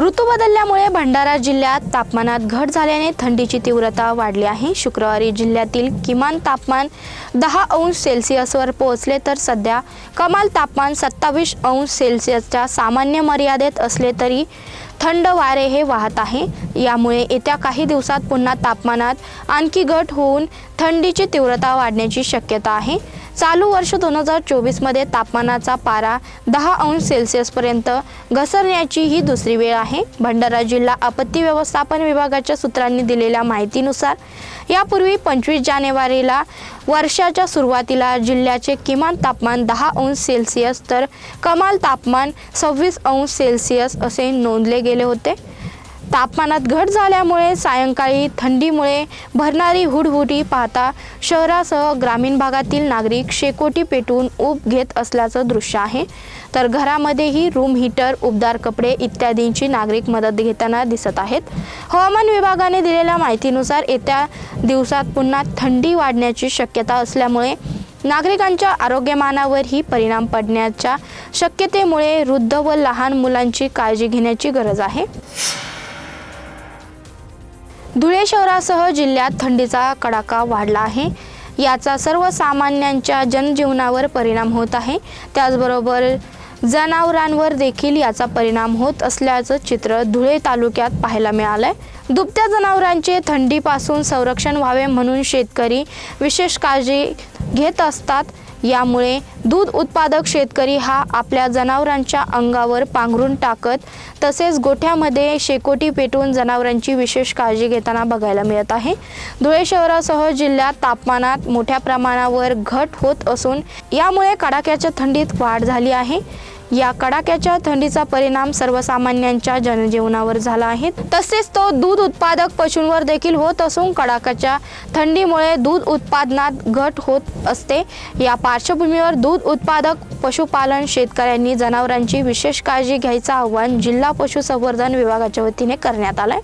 ऋतू बदलल्यामुळे भंडारा जिल्ह्यात तापमानात घट झाल्याने थंडीची तीव्रता वाढली आहे. शुक्रवारी जिल्ह्यातील किमान तापमान दहा अंश सेल्सिअसवर पोहोचले तर सध्या कमाल तापमान सत्तावीस अंश सेल्सिअसच्या सामान्य मर्यादेत असले तरी थंड वारे हे वाहत आहे. यामुळे येत्या काही दिवसात पुन्हा तापमानात आणखी घट होऊन थंडीची तीव्रता वाढण्याची शक्यता आहे. चालू वर्ष दोन हजार चोवीसमध्ये तापमानाचा पारा दहा अंश सेल्सिअसपर्यंत घसरण्याची ही दुसरी वेळ आहे. भंडारा जिल्हा आपत्ती व्यवस्थापन विभागाच्या सूत्रांनी दिलेल्या माहितीनुसार यापूर्वी पंचवीस जानेवारीला वर्षाच्या सुरुवातीला जिल्ह्याचे किमान तापमान दहा अंश सेल्सिअस तर कमाल तापमान सव्वीस अंश सेल्सिअस असे नोंदले गेले होते. तापमानात घट झाल्यामुळे सायंकाळी थंडीमुळे भरणारी हुडहुडी पाहता शहरासह ग्रामीण भागातील नागरिक शेकोटी पेटून ऊब घेत असल्याचं दृश्य आहे. तर घरामध्येही रूम हीटर उबदार कपडे इत्यादींची नागरिक मदत घेताना दिसत आहेत. हवामान विभागाने दिलेल्या माहितीनुसार येत्या दिवसात पुन्हा थंडी वाढण्याची शक्यता असल्यामुळे नागरिकांच्या आरोग्यमानावरही परिणाम पडण्याच्या शक्यतेमुळे वृद्ध व लहान मुलांची काळजी घेण्याची गरज आहे. धुळे शहरासह जिल्ह्यात थंडीचा कडाका वाढला आहे. याचा सर्वसामान्यांच्या जनजीवनावर परिणाम होत आहे. त्याचबरोबर जनावरांवर देखील याचा परिणाम होत असल्याचं चित्र धुळे तालुक्यात पाहायला मिळालं आहे दुभत्या जनावरांचे थंडीपासून संरक्षण व्हावे म्हणून शेतकरी विशेष काळजी घेत असतात. यामुळे दूध उत्पादक शेतकरी हा आपल्या जनावरांच्या अंगावर पांघरून टाकत तसेच गोठ्यामध्ये शेकोटी पेटवून जनावरांची विशेष काळजी घेताना बघायला मिळत आहे. धुळे शहरासह जिल्ह्यात तापमानात मोठ्या प्रमाणावर घट होत असून यामुळे कडाक्याच्या थंडीत वाढ झाली आहे. या कडाक्याच्या थंडीचा परिणाम सर्वसामान्यांच्या जनजीवनावर झाला आहे. तसेच तो दूध उत्पादक पशूंवर देखील होत असून कडाक्याच्या थंडीमुळे दूध उत्पादनात घट होत असते. या पार्श्वभूमीवर दूध उत्पादक पशुपालन शेतकऱ्यांनी जनावरांची विशेष काळजी घ्यायचं आवाहन जिल्हा पशुसंवर्धन विभागाच्या वतीने करण्यात आलंय.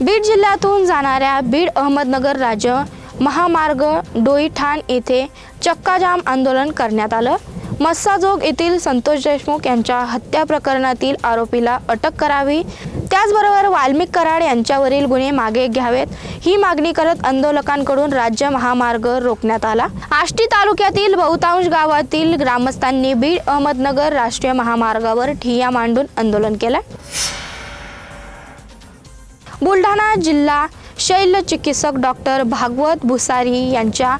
बीड जिल्ह्यातून जाणाऱ्या बीड अहमदनगर राज्य महामार्ग डोईठाण येथे चक्काजाम आंदोलन करण्यात आलं. मस्साजोग येथील संतोष देशमुख यांच्या हत्या प्रकरणातील आरोपीला अटक करावी. त्याचबरोबर वाल्मिक कराड यांच्यावरील गुन्हे मागे घ्यावेत. ही मागणी करत आंदोलकांकडून राज्य महामार्ग रोखण्यात आला. आष्टी तालुक्यातील बहुतांश गावातील ग्रामस्थांनी बीड अहमदनगर राष्ट्रीय महामार्गावर ठिय्या मांडून आंदोलन केलं. बुलढाणा जिल्हा शैल्य चिकित्सक डॉक्टर भागवत भुसारी यांच्या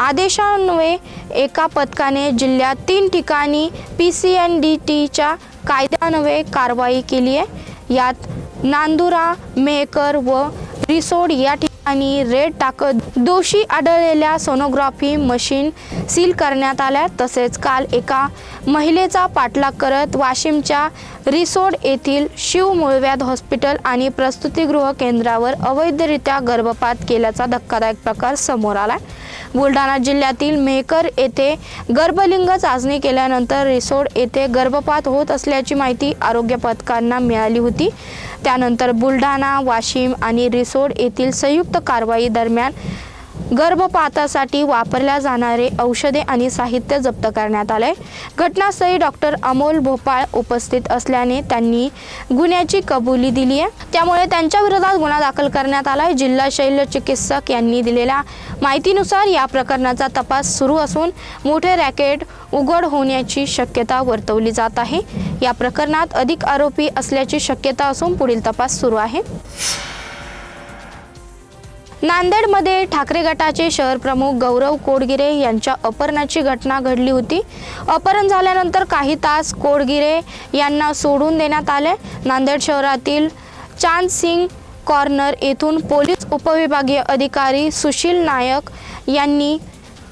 आदेशान्वये एका पथकाने जिल्ह्यात तीन ठिकाणी पी सी एन डी टीच्या कायद्यान्वये कारवाई केली आहे. यात नांदुरा मेहकर व रिसोड या ठिकाणी आणि रेड टाकत दोषी आढळलेल्या सोनोग्राफी मशीन सील करण्यात आल्या. तसेच काल एका महिलेचा पाठलाग करत वाशिमच्या रिसोड येथील शिव मुळव्याध हॉस्पिटल आणि प्रस्तुतीगृह केंद्रावर अवैधरित्या गर्भपात केल्याचा धक्कादायक प्रकार समोर आला बुलढाणा जिल्ह्यातील मेहकर येथे गर्भलिंग चाचणी केल्यानंतर रिसोड येथे गर्भपात होत असल्याची माहिती आरोग्य पथकांना मिळाली होती. त्यानंतर बुलढाणा वाशिम आणि रिसोड येथील संयुक्त कारवाई दरम्यान गर्भपातासाठी वापरल्या जाणारे औषधे आणि साहित्य जप्त करण्यात आले. घटनास्थळी डॉक्टर अमोल भोपाळ उपस्थित असल्याने त्यांनी गुन्ह्याची कबुली दिली आहे. त्यामुळे त्यांच्या विरोधात गुन्हा दाखल करण्यात आला आहे जिल्हा शैल्य चिकित्सक यांनी दिलेल्या माहितीनुसार या प्रकरणाचा तपास सुरू असून मोठे रॅकेट उघड होण्याची शक्यता वर्तवली जात आहे. या प्रकरणात अधिक आरोपी असल्याची शक्यता असून पुढील तपास सुरू आहे. नांदेडमध्ये ठाकरे गटाचे शहर प्रमुख गौरव कोडगिरे यांच्या अपहरणाची घटना घडली होती. अपहरण झाल्यानंतर काही तास कोडगिरे यांना सोडून देण्यात आले. नांदेड शहरातील चांद सिंग कॉर्नर येथून पोलीस उपविभागीय अधिकारी सुशील नायक यांनी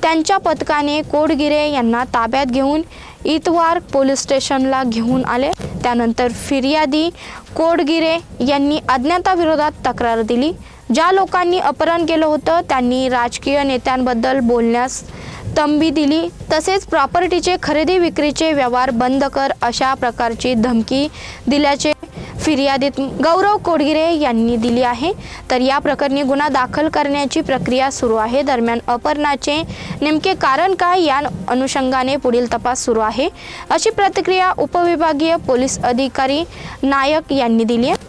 त्यांच्या पथकाने कोडगिरे यांना ताब्यात घेऊन इतवार पोलीस स्टेशनला घेऊन आले. त्यानंतर फिर्यादी कोडगिरे यांनी अज्ञाताविरोधात तक्रार दिली. ज्या लोकांनी अपहरण केलं होतं त्यांनी राजकीय नेत्यांबद्दल बोलण्यास तंबी दिली. तसेच प्रॉपर्टीचे खरेदी विक्रीचे व्यवहार बंद कर अशा प्रकारची धमकी दिल्याचे फिर्यादीत गौरव कोडगिरे यांनी दिली आहे. तर या प्रकरणी गुन्हा दाखल करण्याची प्रक्रिया सुरू आहे. दरम्यान अपहरणाचे नेमके कारण काय या अनुषंगाने पुढील तपास सुरू आहे. अशी प्रतिक्रिया उपविभागीय पोलीस अधिकारी नायक यांनी दिली आहे.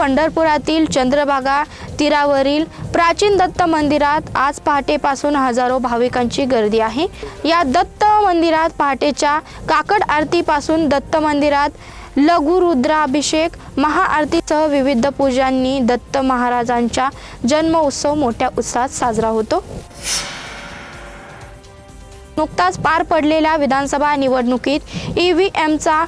पंढरपुरातील चंद्रभागा तीरावरील प्राचीन दत्त मंदिरात आज पहाटेपासून हजारो भाविकांची गर्दी आहे. या दत्त मंदिरात पहाटेच्या काकड आरतीपासून दत्त मंदिरात लघु रुद्राभिषेक महाआरतीसह विविध पूजांनी दत्त महाराजांचा जन्म उत्सव मोठ्या उत्साहात साजरा होतो. नुकताच पार पडलेल्या विधानसभा निवडणुकीत ई व्ही एमचा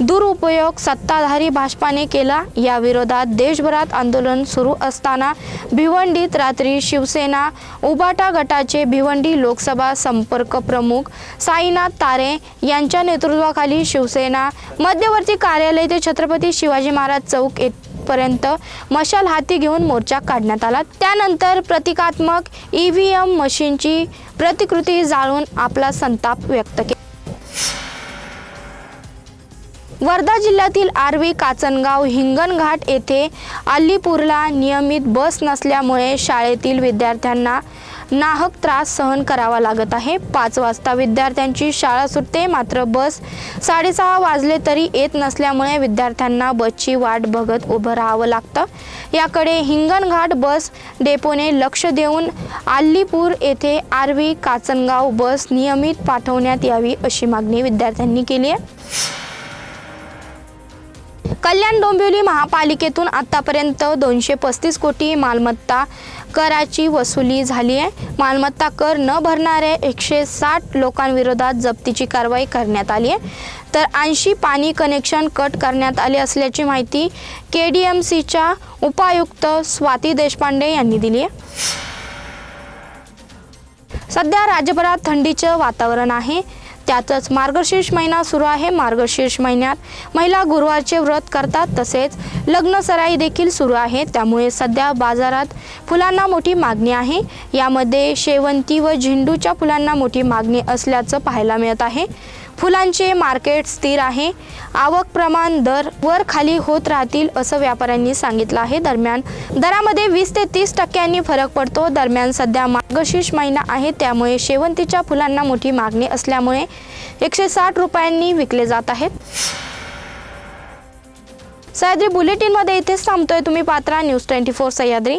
दुरुपयोग सत्ताधारी भाजपाने केला. या विरोधात देशभरात आंदोलन सुरू असताना भिवंडीत रात्री शिवसेना उबाटा गटाचे भिवंडी लोकसभा संपर्क प्रमुख साईनाथ तारे यांच्या नेतृत्वाखाली शिवसेना मध्यवर्ती कार्यालय ते छत्रपती शिवाजी महाराज चौक येथपर्यंत मशाल हाती घेऊन मोर्चा काढण्यात आला. त्यानंतर प्रतिकात्मक ई व्ही एम मशीनची प्रतिकृती जाळून आपला संताप व्यक्त केला. वर्धा जिल्ह्यातील आर्वी काचनगाव हिंगणघाट येथे अल्लीपूरला नियमित बस नसल्यामुळे शाळेतील विद्यार्थ्यांना नाहक त्रास सहन करावा लागत आहे. पाच वाजता विद्यार्थ्यांची शाळा सुटते मात्र बस साडेसहा वाजले तरी येत नसल्यामुळे विद्यार्थ्यांना बसची वाट बघत उभं राहावं लागतं. याकडे हिंगणघाट बस डेपोने लक्ष देऊन आल्लीपूर येथे आर्वी काचनगाव बस नियमित पाठवण्यात यावी अशी मागणी विद्यार्थ्यांनी केली आहे. कल्याण डोंबिवली महापालिकेतून आतापर्यंत दोनशे पस्तीस कोटी मालमत्ता कराची वसुली झाली आहे. मालमत्ता कर न भरणाऱ्या एकशे साठ लोकांविरोधात जप्तीची कारवाई करण्यात आली आहे. तर ऐंशी पाणी कनेक्शन कट करण्यात आले असल्याची माहिती के डी एम सीच्या उपायुक्त स्वाती देशपांडे यांनी दिली आहे. सध्या राज्यभरात थंडीचं वातावरण आहे. त्यातच मार्गशीर्ष महिना सुरू आहे. मार्गशीर्ष महिन्यात महिला गुरुवारचे व्रत करतात. तसेच लग्न सराई देखील सुरू आहे. त्यामुळे सध्या बाजारात फुलांना मोठी मागणी आहे. यामध्ये शेवंती व झेंडूच्या फुलांना मोठी मागणी असल्याचं पाहायला मिळत आहे. फुलांचे मार्केट स्थिर आहे. आवक प्रमाण दर वर खाली होत राहतील असं व्यापाऱ्यांनी सांगितलं आहे. दरम्यान दरामध्ये वीस ते तीस टक्क्यांनी फरक पडतो. दरम्यान सध्या मार्गशीर्ष महिना आहे. त्यामुळे शेवंतीच्या फुलांना मोठी मागणी असल्यामुळे एकशे साठ रुपयांनी विकले जात आहेत. सह्याद्री बुलेटिनमध्ये इथेच थांबतोय. तुम्ही पात्रा न्यूज ट्वेंटी फोर सह्याद्री.